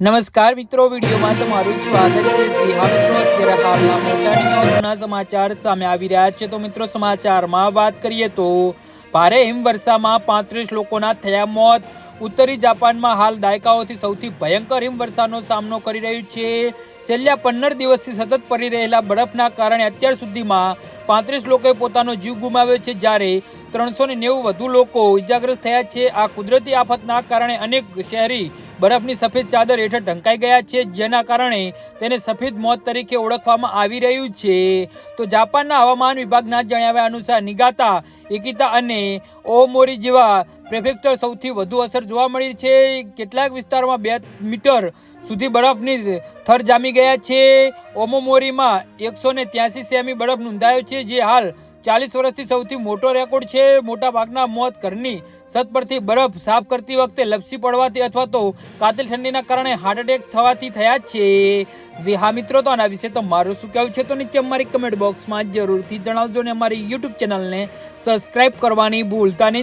નમસ્કાર મિત્રો, વિડીયોમાં તમારું સ્વાગત છે. જી હા મિત્રો, અત્યારે હાલના મોટા મહત્વના સમાચાર સામે આવી રહ્યા છે. તો મિત્રો, સમાચારમાં વાત કરીએ તો ભારે હિમવર્ષામાં પાંત્રીસ લોકોના થયા મોત. ઉત્તરી જાપાનમાં હાલ દાયકાઓથી સૌથી ભયંકર હિમવર્ષાનો સામનો કરી રહ્યું છે. છેલ્લા પંદર દિવસથી સતત પડી રહેલા બરફના કારણે અત્યાર સુધીમાં પાંત્રીસ લોકોએ પોતાનો જીવ ગુમાવ્યો છે. જ્યારે ત્રણસો નેવું વધુ લોકો ઇજાગ્રસ્ત થયા છે. આ કુદરતી આફતના કારણે અનેક શહેરી બરફની સફેદ ચાદર હેઠળ ઢંકાઈ ગયા છે, જેના કારણે તેને સફેદ મોત તરીકે ઓળખવામાં આવી રહ્યું છે. તો જાપાનના હવામાન વિભાગના જણાવ્યા અનુસાર, નિગાતા એકિતા અને ઓમોરી જેવા પ્રેફેક્ટર સૌથી વધુ અસર જોવા મળી છે. કેટલાક વિસ્તારોમાં બે મીટર સુધી બરફની થર જામી ગયા છે. ઓમોમોરીમાં એકસો ને સેમી બરફ નોંધાયો છે, જે હાલ ચાલીસ વર્ષથી સૌથી મોટો રેકોર્ડ છે. મોટા ભાગના મોત ઘરની છત પરથી બરફ સાફ કરતી વખતે લપસી પડવાથી અથવા તો કાતિલ ઠંડીના કારણે હાર્ટ એટેક થવાથી થયા છે. જે હા મિત્રો, તો આના વિશે તો મારું શું કહેવું છે તો નીચે અમારી કમેન્ટ બોક્સમાં જરૂરથી જણાવજો ને અમારી યુટ્યુબ ચેનલને સબસ્ક્રાઇબ કરવાની ભૂલતા નહીં.